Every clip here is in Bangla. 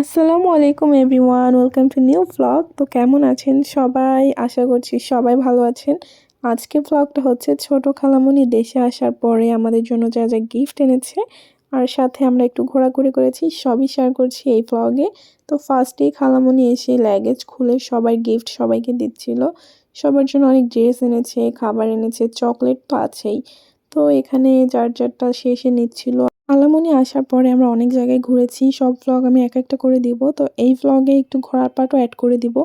আসসালামু আলাইকুম everyone, welcome to new vlog তো কেমন আছেন সবাই? আশা করছি সবাই ভালো আছেন। আজকে ভ্লগটা হচ্ছে ছোট খালামণি দেশে আসার পরে আমাদের জন্য যা যা গিফট এনেছে, আর সাথে আমরা একটু ঘোরাঘুরি করেছি, সবই শেয়ার করছি এই ভ্লগে তো ফার্স্টেই খালামণি এসে ল্যাগেজ খুলে সবাই গিফট সবাইকে দিচ্ছিল। সবার জন্য অনেক ড্রেস এনেছে, খাবার এনেছে চকলেট তো আছেই। তো এখানে যার যারটা শেষে নিচ্ছিল আলামনি আসার পরে আমরা অনেক জায়গায় ঘুরেছি। সব ভ্লগ আমি এক একটা করে দিব। তো এই ভ্লগে একটু ঘোরার পাটও অ্যাড করে দিব।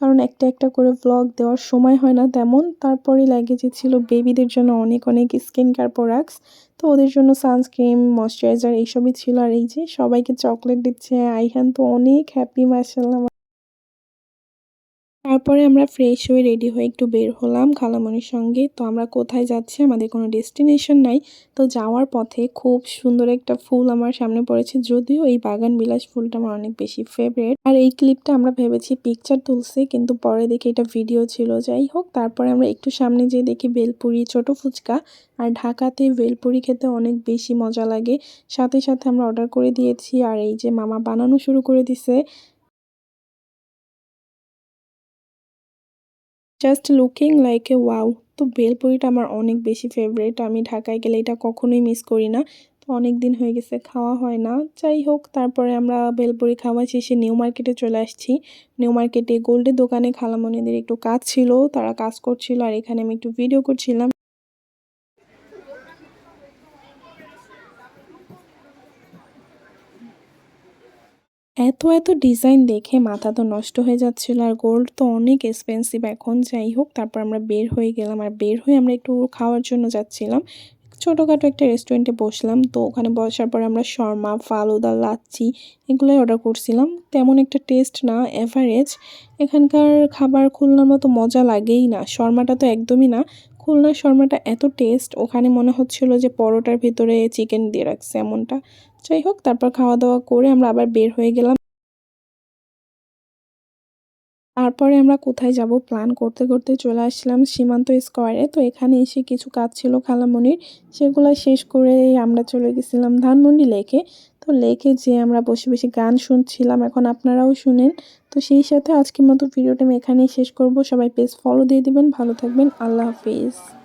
কারণ একটা একটা করে ভ্লগ দেওয়ার সময় হয় না তেমন। তারপরে লাগে যে ছিল বেবিদের জন্য অনেক অনেক স্কিন কেয়ার প্রোডাক্টস তো ওদের জন্য সানস্ক্রিম ময়শ্চারাইজার এইসবই ছিল। আর এই যে সবাইকে চকলেট দিচ্ছে, আইহান তো অনেক হ্যাপি মার্শাল্লাহ তারপরে আমরা ফ্রেশ হয়ে রেডি হয়ে একটু বের হলাম খালামণির সঙ্গে। তো আমরা কোথায় যাচ্ছি? আমাদের কোনো ডেস্টিনেশন নাই। তো যাওয়ার পথে খুব সুন্দর একটা ফুল আমার সামনে পড়েছে। যদিও এই বাগান বিলাস ফুলটা আমার অনেক বেশি ফেভারেট আর এই ক্লিপটা আমরা ভেবেছি পিকচার তুলছে, কিন্তু পরে দেখি এটা ভিডিও ছিল। যাই হোক, তারপরে আমরা একটু সামনে যেয়ে দেখি বেলপুরি, ছোট ফুচকা। আর ঢাকাতে বেলপুরি খেতে অনেক বেশি মজা লাগে। সাথে সাথে আমরা অর্ডার করে দিয়েছি। আর এই যে মামা বানানো শুরু করে দিছে। Just looking like a wow তো বেলপুরিটা আমার অনেক বেশি ফেভারিট আমি ঢাকায় গেলে এটা কখনোই মিস করি না। তো অনেক দিন হয়ে গেছে, খাওয়া হয় না। যাই হোক, তারপরে আমরা বেলপুরি খাওয়া শেষে নিউ মার্কেটে চলে আসছি। নিউ মার্কেটে গোল্ডের দোকানে খালামণিদের একটু কাজ ছিল, তারা কাজ করছিল। আর এখানে আমি একটু ভিডিও করছিলাম। এত এত ডিজাইন দেখে মাথা তো নষ্ট হয়ে যাচ্ছিল আর গোল্ড তো অনেক এক্সপেন্সিভ এখন। যাই হোক, তারপর আমরা বের হয়ে গেলাম। আর বের হয়ে আমরা একটু খাওয়ার জন্য যাচ্ছিলাম। ছোটোখাটো একটা রেস্টুরেন্টে বসলাম। তো ওখানে বসার পরে আমরা শর্মা, ফালুদা, লাচ্ছি এগুলোই অর্ডার করছিলাম। তেমন একটা টেস্ট না অ্যাভারেজ এখানকার খাবার খুলনার মতো মজা লাগেই না। শর্মাটা তো একদমই না। খুলনার শর্মাটা এত টেস্ট ওখানে মনে হচ্ছিল যে পরোটার ভিতরে চিকেন দিয়ে রাখছে এমনটা। যাই হোক, তারপর খাওয়া দাওয়া করে আমরা আবার বের হয়ে গেলাম। তারপরে আমরা কোথায় যাব? প্ল্যান করতে করতে চলে আসলাম সীমান্ত স্কোয়ারে তো এখানে এসে কিছু কাজ ছিল খালামনির। সেগুলো শেষ করে আমরা চলে গেছিলাম ধানমন্ডি লেকে। তো লেকে যে আমরা বসে বসে গান শুনছিলাম। এখন আপনারাও শুনেন। তো সেই সাথে আজকের মতো ভিডিওটা আমি এখানেই শেষ করব। সবাই পেজ ফলো দিয়ে দিবেন। ভালো থাকবেন। আল্লাহ হাফিজ।